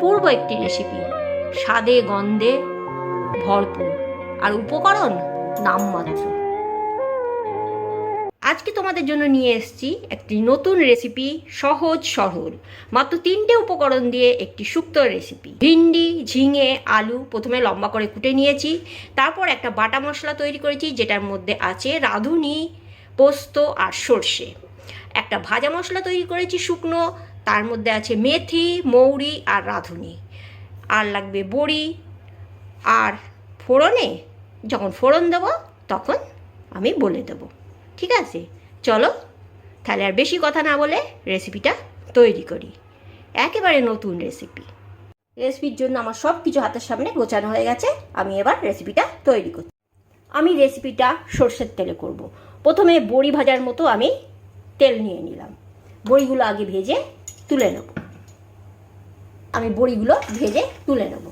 অপূর্ব একটি রেসিপি স্বাদে, গন্ধে ভরপুর। আর উপকরণ নামমাত্র। আজকে তোমাদের জন্য নিয়ে এসেছি একটি নতুন রেসিপি সহজ সরল। মাত্র তিনটে উপকরণ দিয়ে একটি শুক্তো রেসিপি ভিন্ডি, ঝিঙে, আলু প্রথমে লম্বা করে কুটে নিয়েছি। তারপর একটা বাটা মশলা তৈরি করেছি, যেটার মধ্যে আছে রাঁধুনি, পোস্ত আর সর্ষে। একটা ভাজা মশলা তৈরি করেছি শুকনো তার মধ্যে আছে মেথি, মৌরি আর রাঁধুনি। আর লাগবে বড়ি। আর ফোড়নে যখন ফোড়ন দেবো, তখন আমি বলে দেবো। ঠিক আছে? চলো, তাহলে আর বেশি কথা না বলে রেসিপিটা তৈরি করি। একেবারে নতুন রেসিপি। রেসিপির জন্য আমার সব কিছু হাতের সামনে গোছানো হয়ে গেছে। আমি এবার রেসিপিটা তৈরি করছি। আমি রেসিপিটা সর্ষের তেলে করব। প্রথমে বড়ি ভাজার মতো আমি তেল নিয়ে নিলাম। বড়িগুলো আগে ভেজে তুলে নেব। আমি বড়িগুলো ভেজে তুলে নেব।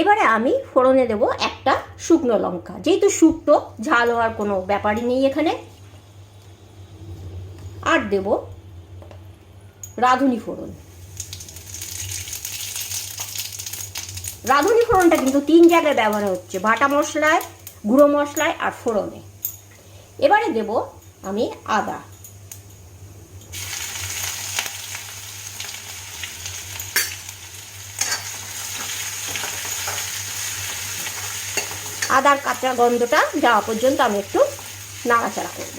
এবারে আমি ফোড়নে দেব একটা শুকনো লঙ্কা। যেহেতু শুকনো, ঝাল হওয়ার কোনো ব্যাপারই নেই এখানে। আর দেব রাঁধুনি ফোড়ন। রাঁধুনি ফোড়নটা কিন্তু তিন জায়গায় ব্যবহার হচ্ছে, বাটা মশলায়, গুঁড়ো মশলায় আর ফোড়নে। এবারে দেব আমি আদা। আদার কাঁচা গন্ধটা যাওয়া পর্যন্ত আমি একটু নাড়াচাড়া করব।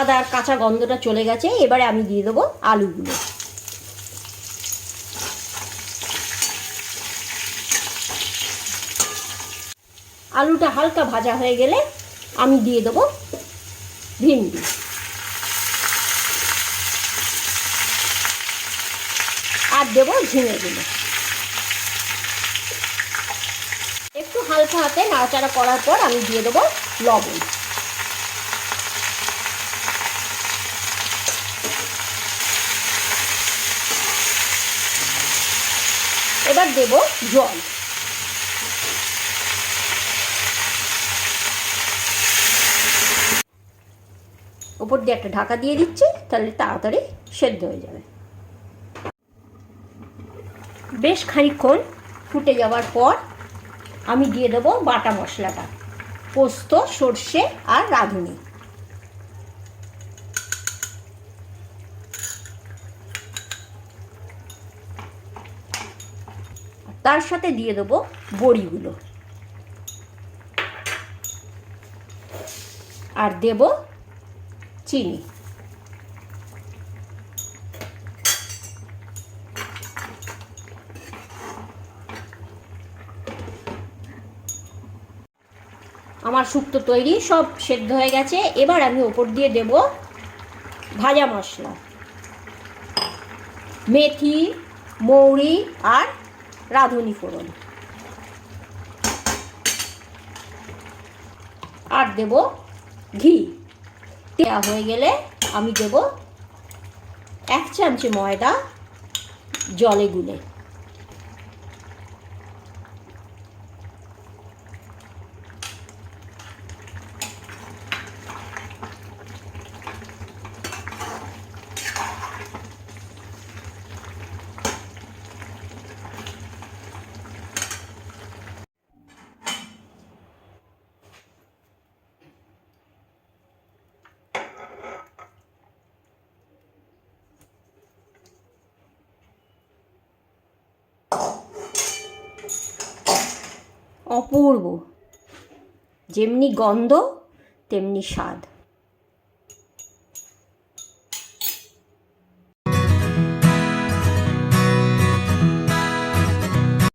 আদার কাঁচা গন্ধটা চলে গেছে, এবারে আমি দিয়ে দেবো আলুগুলো। আলুটা হালকা ভাজা হয়ে গেলে আমি দিয়ে দেবো ভিন্ডি। আর দেবো ঝিঙেগুলো একটু হালকা হাতে নাড়াচাড়া করার পর আমি দিয়ে দেবো লবণ। এবার দেব জল। উপর দিয়ে একটা ঢাকা দিয়ে দিচ্ছি, তাহলে তাড়াতাড়ি সেদ্ধ হয়ে যাবে। বেশ খানিক্ষণ ফুটে যাওয়ার পর আমি দিয়ে দেবো বাটা মশলাটা, পোস্ত, সর্ষে আর রাঁধুনি। তার সাথে দিয়ে দেবো বড়িগুলো। আর দেব চিনি। আমার শুক্তো তৈরি, সব সেদ্ধ হয়ে গেছে। এবার আমি ওপর দিয়ে দেব ভাজা মশলা। মেথি, মৌরি আর রাঁধুনি ফোড়ন। আর দেব ঘি। দেওয়া হয়ে গেলে আমি দেব এক চামচে ময়দা জলে গুলে। অপূর্ব। যেমনি গন্ধ তেমনি স্বাদ।